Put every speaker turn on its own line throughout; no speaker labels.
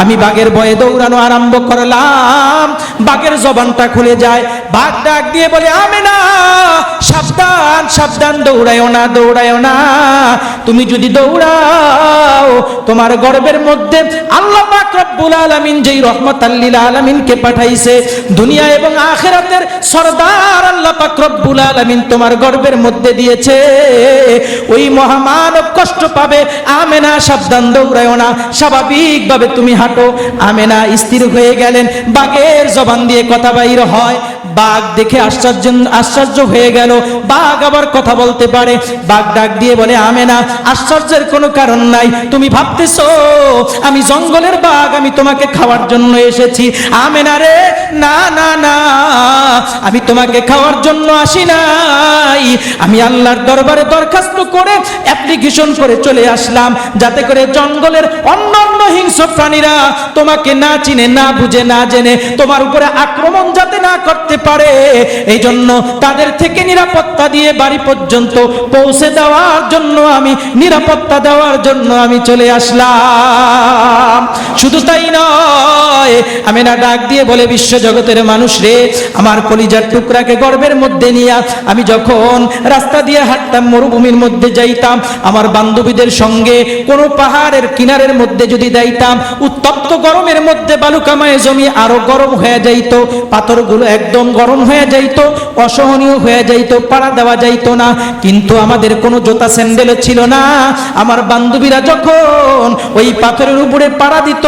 আমি বাঘের ভয়ে দৌড়ানো আরম্ভ করলাম। বাঘের জবানটা খুলে যায়। বাঘ ডাক দিয়ে বলে আমি না সাবধান সাবধান, দৌড়ায়ও না দৌড়ায়ও না। তুমি যদি দৌড়াও, তোমার গর্বের মধ্যে আল্লাহ রব্বুল আলামিন যেই রহমতাল্লিল আলামিনকে পাঠাইছে, দুনিয়া এবং আখেরাতের সর্দার আল্লাহ রব্বুল আলামিন তোমার গর্বের মধ্যে দিয়েছে। ওই মহামানব কষ্ট পাবে। আমেনা, সাবধান, দৌড়ায়ও না। স্বাভাবিকভাবে তুমি হাঁটো আমেনা স্থির হয়ে গেলেন। বাঘের জবান দিয়ে কথা বাইর হয়। বাঘ দেখে আশ্চর্য আশ্চর্য হয়ে গেল। বাঘ আবার কথা বলতে পারে। বাঘ ডাক দিয়ে বলে, আমেনা, আশ্চর্যের কোনো কারণ নাই। তুমি ভাবতেছো, আমি জঙ্গলের বাঘ, আমি তোমাকে খাওয়ার জন্য এসেছি। আমেনা রে, না না না, আমি তোমাকে খাওয়ার জন্য আসি নাই। আমি আল্লাহর দরবারে দরখাস্ত করে অ্যাপ্লিকেশন করে চলে আসলাম। যাতে করে জঙ্গলের অন্যান্য হিংস্র প্রাণীরা তোমাকে না চিনে, না বুঝে, না জেনে তোমার উপরে আক্রমণ যাতে না করতে পারে এই জন্য তাদের থেকে নিরাপত্তা দিয়ে বাড়ি পর্যন্ত পৌঁছে দেওয়ার জন্য আমি, নিরাপত্তা দেওয়ার জন্য আমি চলে আসলাম। শুধু তাই নয়, আমি না ডাক দিয়ে বলে বিশ্ব জগতের মানুষ রে, আমার কলিজার টুকরাকে গর্বের মধ্যে নিয়ে আমি যখন রাস্তা দিয়ে হাঁটতাম, মরুভূমির মধ্যে যাইতাম, আমার বান্ধবীদের সঙ্গে কোনো পাহাড়ের কিনারের মধ্যে যদি যাইতাম। উত্তপ্ত গরমের মধ্যে বালুকামায় জমি আরও গরম হয়ে যাইতো। পাথরগুলো একদম গরম হয়ে যাইতো, অসহনীয় হয়ে যাইতো, পাড়া দেওয়া যাইতো না। কিন্তু আমাদের কোনো জোতা স্যান্ডেলও ছিল না। আমার বান্ধবীরা যখন ওই পাথরের উপরে পাড়া দিত,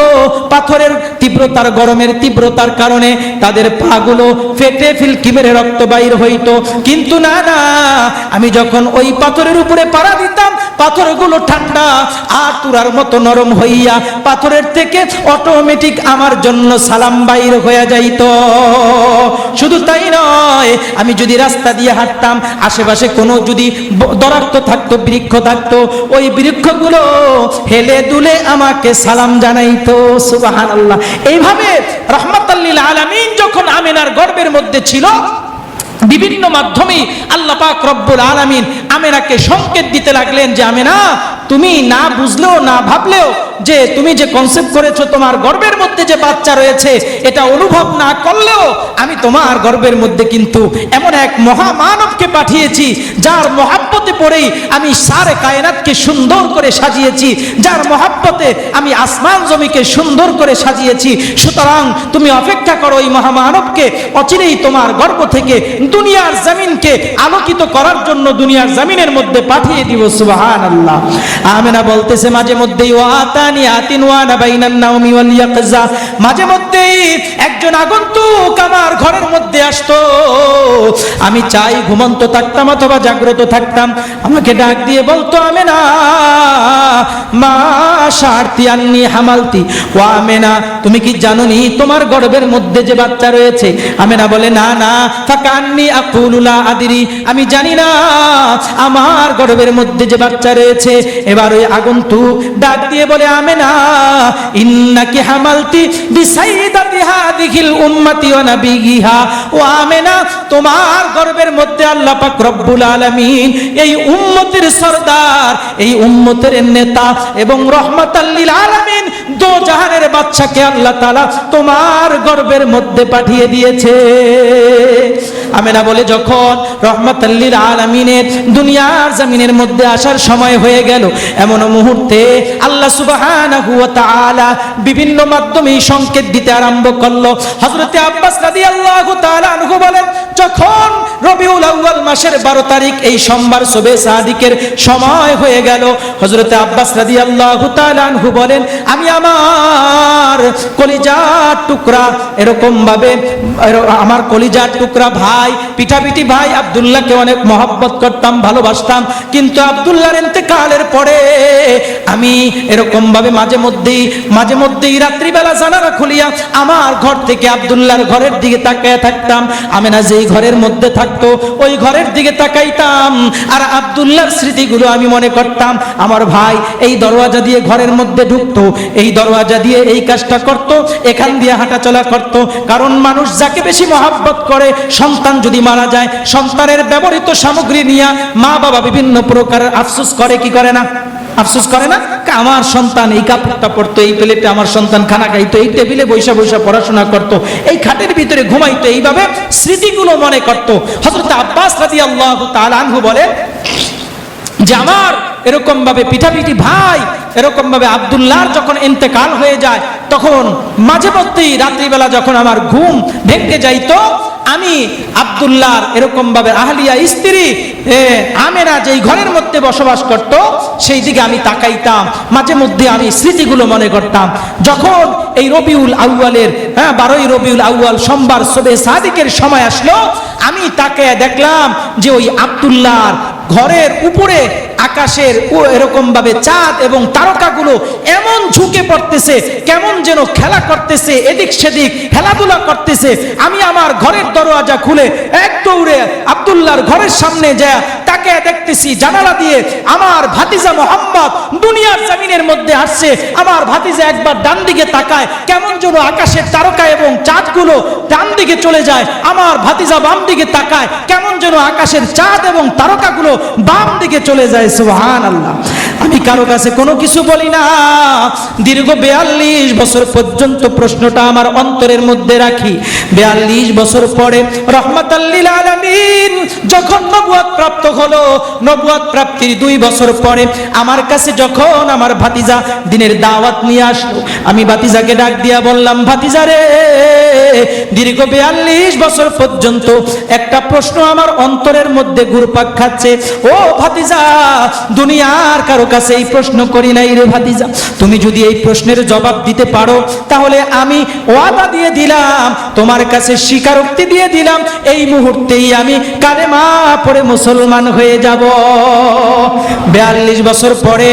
পাথরের তীব্রতার, গরমের তীব্রতার কারণে তাদের পাগুলো ফেটে ফিলকি মেরে রক্ত বাইর হইতো। কিন্তু না না, আমি যখন ওই পাথরের উপরে পাড়া দিতাম পাথরগুলো ঠান্ডা আর তুরার মতো নরম হইয়া পাথরের থেকে অটোমেটিক আমার জন্য সালাম বাইর হয়ে যাইত। শুধু তাই নয়, আমি যদি রাস্তা দিয়ে হাঁটতাম, আশেপাশে কোনো যদি দরাক্ত থাকতো, বৃক্ষ থাকতো, ওই বৃক্ষগুলো হেলে দুলে আমাকে সালাম জানাইতো। সুবাহান আল্লাহ এইভাবে রহমতাল্লিল আলামিন যখন আমিনার গর্বের মধ্যে ছিল বিভিন্ন মাধ্যমে আল্লাহ পাক রব্বুল আলমিন আমেনাকে সংকেত দিতে লাগলেন যে আমেনা তুমি না বুঝলেও, না ভাবলেও যে তুমি যে কনসেপ্ট করেছ তোমার গর্বের মধ্যে যে বাচ্চা রয়েছে, এটা অনুভব না করলেও আমি তোমার গর্বের মধ্যে কিন্তু এমন এক মহামানবকে পাঠিয়েছি, যার মহাব্বতে পড়েই আমি সারে কায়নাতকে সুন্দর করে সাজিয়েছি, যার মহাব্বতে আমি আসমান জমিকে সুন্দর করে সাজিয়েছি। সুতরাং তুমি অপেক্ষা করো এই মহামানবকে, অচিরেই তোমার গর্ব থেকে দুনিয়ার জমিনকে আলোকিত করার জন্য দুনিয়ার জমিনের মধ্যে পাঠিয়ে দিব সুবাহান আল্লাহ আমেনা বলতেছে, মাঝে মধ্যেই ওয়াতানি আতিন ওয়ানা বাইনান নাওমি ওয়াল ইয়াকজা। মাঝে মধ্যেই একজন আগন্তুক আমার ঘরের মধ্যে আসতো। আমি চাই ঘুমন্ত থাকতাম অথবা জাগ্রত থাকতাম। আমাকে ডাক দিয়ে বলতো, আমেনা, মা সারতি আননি হামালতি। ও আমেনা, তুমি কি জানোনি তোমার গর্ভের মধ্যে যে বাচ্চা রয়েছে? আমেনা বলে, না না, ফাঁকা আন্নি আকুলুলা আদিরি। আমি জানি না আমার গর্ভের মধ্যে যে বাচ্চা রয়েছে এবার ওই আগন্তুক ডাক দিয়ে বলে, আমেনা, ইন্নাকি হামালতি বিসাইদাতি হাদিহিল উম্মতি ওয়া নাবিয়িহা। ও আমেনা, তোমার গর্বের মধ্যে আল্লাহ পাক রব্বুল আলামিন এই উম্মতের সরদার, এই উম্মতের নেতা এবং রহমাতাল্লিল আলামিন দো জাহানের বাচ্চাকে আল্লাহ তাআলা তোমার গর্ভের মধ্যে পাঠিয়ে দিয়েছে। আমেনা বলে, যখন রহমাতাল্লিল আলামিনের দুনিয়ার জমিনের মধ্যে আসার সময় হয়ে গেল এমন মুহূর্তে আল্লাহ তাআলা বিভিন্ন মাধ্যমে সংকেত দিতে আরম্ভ করল। হযরতে আব্বাস বলেন, যখন রবিউল আউয়াল মাসের 12 তারিখ, এই সোমবার শবে সাদিকের সময় হয়ে গেল। হযরতে আব্বাস রাদিয়াল্লাহু তাআলা আনহু বলেন, আমি আমার কলিজার টুকরা এরকম ভাবে আমার কলিজার টুকরা ভাই, পিঠাপিঠি ভাই আব্দুল্লাহকে অনেক মহব্বত করতাম, ভালোবাসতাম। কিন্তু আব্দুল্লাহর ইন্তেকালের পরে আমি এরকম ভাবে মাঝে মধ্যেই মাঝে মধ্যেই রাত্রিবেলা জানালা খুলিয়া আমার ঘর থেকে আব্দুল্লাহর ঘরের দিকে তাকায় থাকতাম। আমি না যেই ঘরের মধ্যে থাকতো, ওই ঘরের দিকে তাকাইতাম। আর আব্দুল্লাহর স্মৃতিগুলো আমি মনে করতাম, আমার ভাই এই দরওয়াজা দিয়ে ঘরের মধ্যে ঢুকতো, এই দরওয়াজা দিয়ে এই কাজটা করত, এখান দিয়ে হাঁটাচলা করত। কারণ মানুষ যাকে বেশি মহাব্বত করে, সন্তান যদি মারা যায়, সন্তানের ব্যবহৃত সামগ্রী নিয়ে মা বাবা বিভিন্ন প্রকার আফসোস করে, কি করে না? আফসোস করে না? আমার সন্তান এই কাপড়টা পরতো, এই প্লেটে আমার সন্তান খানা খাইতো, এই টেবিলে বৈশা বৈশা পড়াশোনা করতো, এই খাটের ভিতরে ঘুমাইতো, এইভাবে স্মৃতিগুলো মনে করতো। হজরত আব্বাস রাজি আল্লাহ আনহু বলে যে আমার এরকম ভাবে পিঠাপিঠি ভাই এরকম ভাবে আবদুল্লাহর যখন ইন্তেকাল হয়ে যায় তখন মাঝে মধ্যেই রাত্রিবেলা যখন আমার ঘুম ভেঙে যাইতো আমি আবদুল্লাহর এরকম ভাবে আহলিয়া স্ত্রী এ, আমেনা যেই ঘরের মধ্যে বসবাস করত সেই দিকে আমি তাকাইতাম। মাঝে মধ্যে আমি স্মৃতিগুলো মনে করতাম। যখন এই রবিউল আউয়ালের হ্যাঁ বারোই রবিউল আউয়াল সোমবার সবে সাদিকের সময় আসলো আমি তাকে দেখলাম যে ওই আবদুল্লাহর ঘরের উপরে আকাশের ও এরকম ভাবে চাঁদ এবং তারকাগুলো এমন ঝুঁকে পড়তেছে, কেমন যেন খেলা করতেছে, এদিক সেদিক খেলাধুলা করতেছে। আমি আমার ঘরের দরওয়াজা খুলে এক দৌড়ে আব্দুল্লাহর ঘরের সামনে যা তাকে দেখতেছি, জানালা দিয়ে আমার ভাতিজা মোহাম্মদ দুনিয়ার জমিনের মধ্যে আসছে। আমার ভাতিজা একবার ডান দিকে তাকায়, কেমন যেন আকাশের তারকা এবং চাঁদগুলো ডান দিকে চলে যায়। আমার ভাতিজা বাম দিকে তাকায়, কেমন যেন আকাশের চাঁদ এবং তারকাগুলো বাম দিকে চলে যায়। সুবহান আল্লাহ আমি কারও কাছে কোনো কিছু বলি না। দীর্ঘ বেয়াল্লিশ বছর পর্যন্ত প্রশ্নটা আমার অন্তরের মধ্যে রাখি। বেয়াল্লিশ বছর পরে রহমতাল্লিল আলামিন যখন নবুয়াত প্রাপ্ত হলো নবুয়াত প্রাপ্তির দুই বছর পরে আমার কাছে যখন আমার ভাতিজা দিনের দাওয়াত নিয়ে আসলো, আমি ভাতিজাকে ডাক দিয়া বললাম, ভাতিজা রে, দীর্ঘ বেয়াল্লিশ বছর পর্যন্ত একটা প্রশ্ন আমার অন্তরের মধ্যে ঘুরপাক খাচ্ছে। ও ভাতিজা, দুনিয়ার কারও কাছে এই প্রশ্ন করি নাই রে ভাতিজা। তুমি যদি এই প্রশ্নের জবাব দিতে পারো, তাহলে আমি ওয়াদা দিয়ে দিলাম, তোমার কাছে স্বীকারোক্তি দিয়ে দিলাম, এই মুহূর্তেই আমি কালেমা পরে মুসলমান হয়ে যাব। বিয়াল্লিশ বছর পরে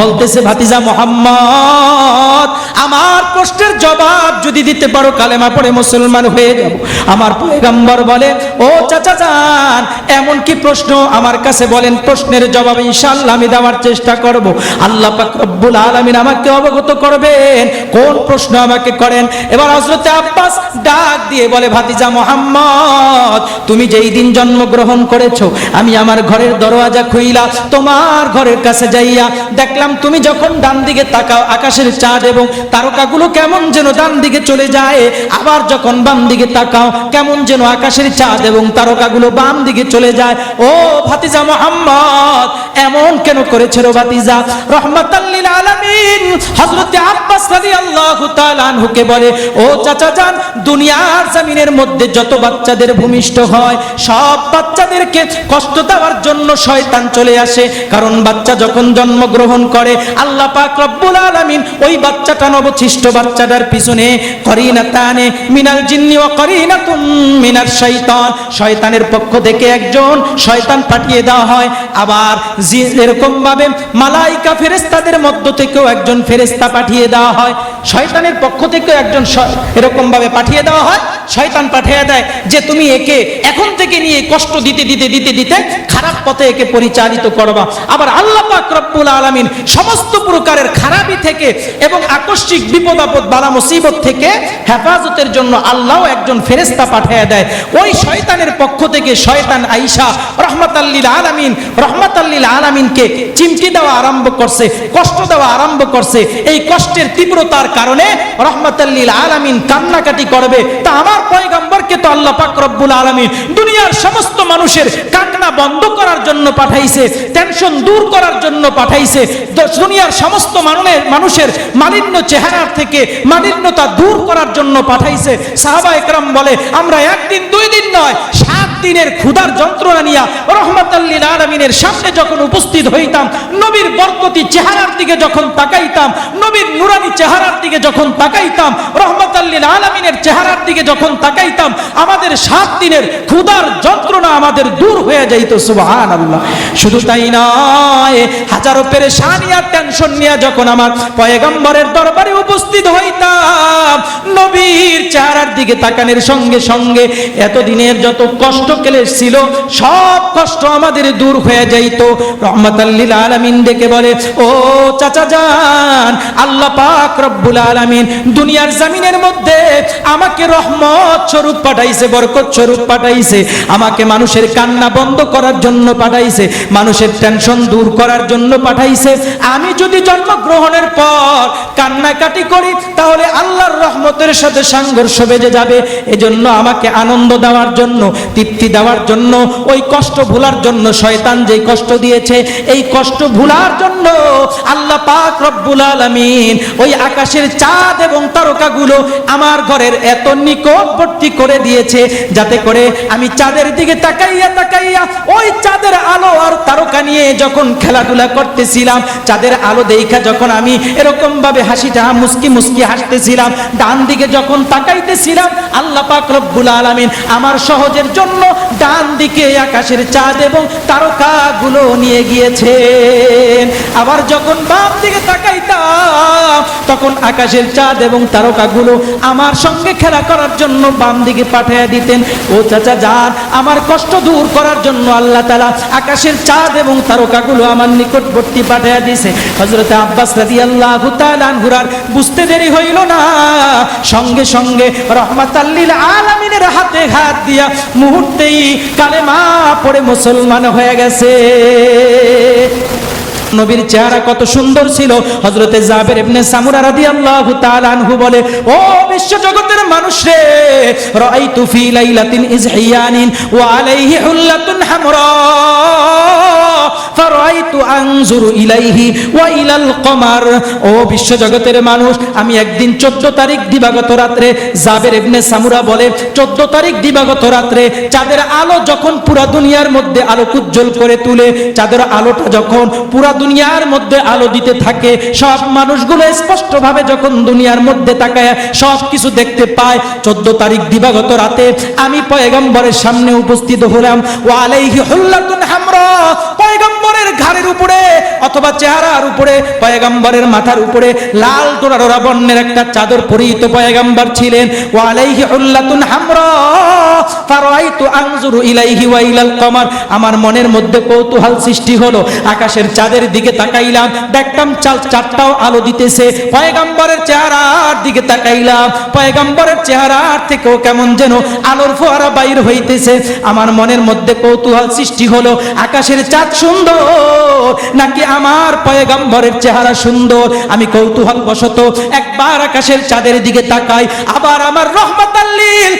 বলতেছে, ভাতিজা মোহাম্মদ, আমার প্রশ্নের জবাব যদি দিতে পারো, কালেমা পড়ে মুসলমান হয়ে যাব। আমার পয়গম্বর বলে, ও চাচা যান এমন কি প্রশ্ন? আমার কাছে বলেন, প্রশ্নের জবাব ইনশাআল্লাহ আমি দেওয়ার চেষ্টা করব। আল্লাহ পাক রব্বুল আলামিন আমাকে অবগত করবেন, কোন প্রশ্ন আমাকে করেন। এবার হযরতে আব্বাস ডাক দিয়ে বলে, ভাতিজা মোহাম্মদ, তুমি যেই দিন জন্মগ্রহণ করেছ, আমি আমার ঘরের দরওয়াজা খুইলা, তোমার ঘরের কাছে যাইয়া দেখলাম তুমি যখন ডান দিকে তাকাও, আকাশের চাঁদ এবং তারকাগুলো কেমন যেন ডান দিকে চলে যায়, আবার যখন বাম দিকে তাকাও, কেমন যেন আকাশের চাঁদ এবং তারকাগুলো বাম দিকে চলে যায়। ও ভাতিজা মোহাম্মদ, এমন কেন করেছে রো ভাতিজা? রহমাতাল্লিল আলামিন হযরতে আব্বাস রাদিয়াল্লাহু তাআলা আনহুকে বলে, ও চাচা যান, দুনিয়ার জমিনের মধ্যে যত বাচ্চাদের ভূমিষ্ঠ হয়, সব বাচ্চাদেরকে কষ্ট দেওয়ার জন্য শয়তান চলে আসে। কারণ বাচ্চা যখন জন্মগ্রহণ করে। আল্লাহ পাক রব্বুল আলামিন ওই বাচ্চাটা নবছিষ্ট বাচ্চাটার পিছনে করিনাতানে মিনাল জিন্নি ওয়া করিনাতুম মিনার শয়তান শয়তানের পক্ষ থেকে একজন শয়তান পাঠিয়ে দেওয়া হয়। আবার জি- এরকম ভাবে মালাইকা ফেরেশতাদের মধ্য থেকেও একজন ফেরেশতা পাঠিয়ে দেওয়া হয়। শয়তানের পক্ষ থেকেও একজন এরকম ভাবে পাঠিয়ে দেওয়া হয়। শয়তান পাঠিয়ে দেয় যে, তুমি একে এখন থেকে নিয়ে কষ্ট দিতে দিতে দিতে দিতে খারাপ পথে একে পরিচালিত করবা। আবার আল্লাহ পাক রব্বুল আলামিন সমস্ত প্রকারের খারাপি থেকে এবং আকস্মিক বিপদ, আপদ, বালা, মুসিবত থেকে হেফাজতের জন্য আল্লাহ একজন ফেরেস্তা পাঠিয়ে দেয়। ওই শয়তানের পক্ষ থেকে শয়তান আইসা রহমাতাল্লিল আলামিন রহমাতাল্লিল আলামিনকে চিমটি দেওয়া আরম্ভ করছে, কষ্ট দেওয়া আরম্ভ করছে। এই কষ্টের তীব্রতার কারণে রহমাতাল্লিল আলামিন কান্নাকাটি করবে। তা আমার পয়গম্বরকে তো আল্লাহ পাক রব্বুল আলামিন দুনিয়ার সমস্ত মানুষের কান্না বন্ধ করার জন্য পাঠাইছে টেনশন দূর করার জন্য পাঠাইছে। দুনিয়ার সমস্ত মানুষের মানুষের মালিন্য চেহারার থেকে মালিন্যতা দূর করার জন্য পাঠাইছে। সাহাবা একরাম বলে, আমরা একদিন, দুই দিন নয় দিনের ক্ষুধার যন্ত্রণা নিয়া রহমতাল্লিল আলমিনের সামনে যখন উপস্থিত হইতাম, নবীর বরকতি চেহারার দিকে যখন তাকাইতাম, নবীর নুরানি চেহারার দিকে যখন তাকাইতাম রহমতাল্লিল আলমিনের চেহারার দিকে যখন তাকাইতাম, আমাদের সাত দিনের ক্ষুধার যন্ত্রণা আমাদের দূর হয়ে যাইত সুবহান আল্লাহ শুধু তাই নয়, হাজারো পেরেশানি আর টেনশন নিয়ে যখন আমার পয়গম্বরের দরবারে উপস্থিত হইতাম, নবীর চেহারার দিকে তাকানোর সঙ্গে সঙ্গে এতদিনের যত কষ্ট ক্লেশ ছিল, সব কষ্ট আমাদের দূর হয়ে যাইত। রহমতাল্লিল আলামিন ডেকে বলে, ও চাচা যান আল্লাহ পাক রব্বুল আলামিন দুনিয়ার জমিনের মধ্যে আমাকে রহমত স্বরূপ পাঠাইছে, বরকত স্বরূপ পাঠাইছে, আমাকে মানুষের কান্না বন্ধ করার জন্য পাঠাইছে, মানুষের টেনশন দূর করার জন্য পাঠাইছে। আমি যদি জন্মগ্রহণের পর কান্নাকাটি করি, তাহলে আল্লাহর রহমতের সাথে সংঘর্ষ বেজে যাবে। এজন্য আমাকে আনন্দ দেওয়ার জন্য তৃপ্তি দেওয়ার জন্য, ওই কষ্ট ভুলার জন্য শয়তান যে কষ্ট দিয়েছে, এই কষ্ট ভুলার জন্য আল্লাহ পাক রব্বুল আলামিন ওই আকাশের চাঁদ এবং তারকাগুলো আমার ঘরের এত নিকটবর্তী করে দিয়েছে, যাতে করে আমি চাঁদের দিকে তাকাইয়া তাকাইয়া ওই চাঁদের আলো আর তারকা নিয়ে যখন খেলাধুলা করতেছিলাম, চাঁদের আলো দেখা যখন আমি এরকম ভাবে হাসিটা মুস্কি মুস্কি হাসতেছিলাম, ডান দিকে যখন তাকাইতেছিলাম আল্লাহ পাক রব্বুল আলামিন আমার সহজের জন্য ডান দিকে আকাশের চাঁদ এবং তারকাগুলো নিয়ে গিয়েছেন। আবার যখন বাম দিকে তাকাইতাম, তখন আকাশের চাঁদ এবং তারকাগুলো আমার সঙ্গে খেলা করার জন্য বাম দিকে পাঠিয়ে দিতেন। ও চাচা যান, আমার কষ্ট দূর করার জন্য আল্লাহ তালা আকাশের চাঁদ এবং তারকাগুলো আমার নিকটবর্তী পাঠিয়ে দিছে হজরত আব্বাস রাদি আল্লাহ বুঝতে দেরি হইল না। সঙ্গে সঙ্গে রহমাত আল্লিল আলমিনের হাতে হাত দিয়া মুহূর্তেই কালেমা পড়ে মুসলমান হয়ে গেছে। নবীর চেহারা কত সুন্দর ছিল। হজরতে জাবের ইবনে সামুরা রাদিয়াল্লাহু তাআলা আনহু বলে, ও বিশ্ব জগতের মানুষ রে, রাআইতু ফি লাইলাতিন ইজহিয়ানিন ওয়া আলাইহি হুল্লাতুন হামরা। ফারাইতু আনজুরু ইলাইহি ওয়া ইলাল কমার। ও বিশ্ব জগতের মানুষ, আমি একদিন 14 তারিখ দিবাগত রাত্রে জাবের ইবনে সামুরা বলে 14 তারিখ দিবাগত চাঁদের আলো যখন পুরা দুনিয়ার মধ্যে আলোক উজ্জ্বল করে তুলে, চাঁদের আলোটা যখন পুরা দুনিয়ার মধ্যে আলো দিতে থাকে, সব মানুষগুলো স্পষ্ট ভাবে যখন দুনিয়ার মধ্যে তাকায়, সব কিছু দেখতে পায়। চোদ্দ তারিখ দিবাগত রাতে আমি পয়গম্বরের সামনে উপস্থিত হলাম ও আলাইহি হুল্লাতুন হামরা। পয়গম্বরের ঘাড়ের উপরে অথবা চেহারার উপরে, পয়গম্বরের মাথার উপরে, লাল তোরা বর্ণের একটা চাদর পরিহিত পয়গম্বর ছিলেন। ও আলাইহি হুল্লাতুন হামরা, ফারাইতু আনজুরু ইলাইহি ওয়া ইলাল কমার। আমার মনের মধ্যে কৌতূহল সৃষ্টি হলো, আকাশের চাঁদের দিকে তাকাইলাম, দেখতাম চাল চারটাও আলো দিতেছে। পয়গাম্বরের চেহারার দিকে তাকাইলাম, পয়গাম্বরের চেহারার থেকেও কেমন যেন আলোর ফোয়ারা বাইর হইতেছে। আমার মনের মধ্যে কৌতূহল সৃষ্টি হলো, আকাশের চাঁদ সুন্দর নাকি আমার পয়গাম্বরের চেহারা সুন্দর? আমি কৌতূহল বশত একবার আকাশের চাঁদের দিকে তাকাই, আবার আমার রহমতাল্লিল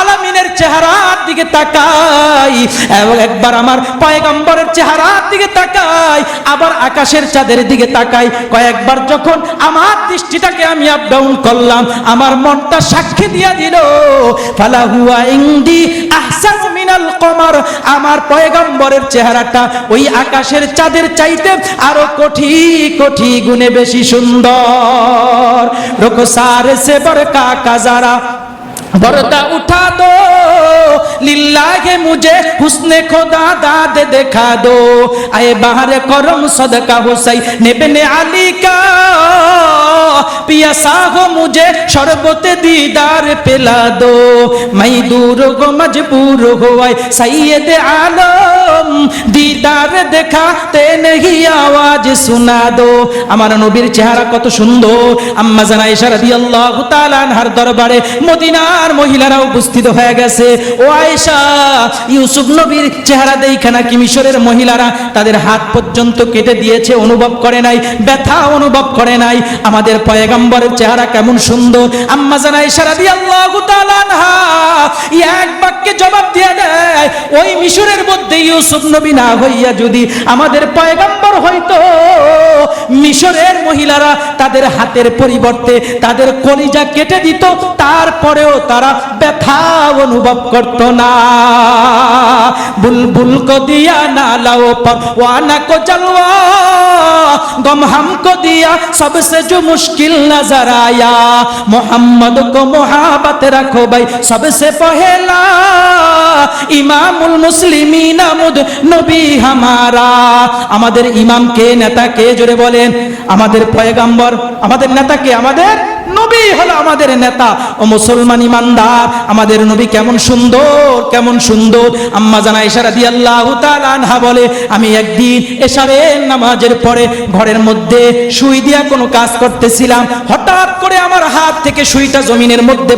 আলামিনের চেহারার দিকে তাকাই, এবং একবার আমার পয়গাম্বরের চেহারার দিকে তাকাই, আবার আকাশের চাঁদের দিকে তাকাই। কয়েকবার যখন আমার দৃষ্টিটাকে আমি আপ ডাউন করলাম, আমার মনটা সাক্ষী দিয়া দিল, ফালা হুয়া ইংদি আহসানু মিনাল কমার। আমার পয়গম্বরের চেহারাটা ওই আকাশের চাঁদের চাইতে আরও কোটি কোটি গুণে বেশি সুন্দর। রোকসার সে বরকা কাজারা বরদা উঠা দো लिल्लाह मुझे हुस्ने खुदा दाद दिखा दो आए बाहर करम सदका हुसैन नेबने अली का पियासा हो मुझे शरबत दीदार पिला दो मैं दूर हो मजबूर हो आए सैयद आलम दीदार দেখাতে নেহি আওয়াজ শোনা দো আমার নবীর চেহারা কত সুন্দর আম্মা জানা ইশা রাদিয়াল্লাহু তাআলা আনহার দরবারে মদিনার মহিলারা উপস্থিত হয়ে গেছে ও আয়েশা, ইউসুফ নবীর চেহারা দেখা নাকি মিশরের মহিলারা? তাদের হাত পর্যন্ত কেটে দিয়েছে, অনুভব করে নাই, ব্যথা অনুভব করে নাই। আমাদের পয়গম্বরের চেহারা কেমন সুন্দর। আম্মা জানা ইশা রাদিয়াল্লাহু তাআলা আনহা এক বাক্যে জবাব দিয়ে দেয়, ওই মিশরের মধ্যে ইউসুফ নবী না হইয়া যদি আমাদের পয়গম্বর হইতো, মিশরের মহিলারা তাদের হাতের পরিবর্তে তাদের কলিজা কেটে দিত, তারপরেও তারা ব্যথা অনুভব করত না বুলবুল কো দিয়া না লাও পর ওয়ানা কো জলওয়া गम हमको दिया सबसे जो मुश्किल नजर आया मोहम्मद को मोहब्बत रखो भाई सबसे पहला ইমামুল মুসলিমিন আমুদ নবী হামারা আমাদের ইমাম কে নেতা কে জোরে বলেন আমাদের পয়গাম্বর আমাদের নেতা কে আমাদের নবী হলো আমাদের নেতা ও মুসলমান ইমানদার। আমাদের নবী কেমন সুন্দর কেমন সুন্দর। আম্মা জানা ইশারা দিয়ে আল্লাহ আনহা বলে, আমি একদিন এশারের নামাজের পরে ঘরের মধ্যে সুই দিয়া কোনো কাজ করতেছিলাম। হঠাৎ করে আমার হাত থেকে সুইটা জমিনের মধ্যে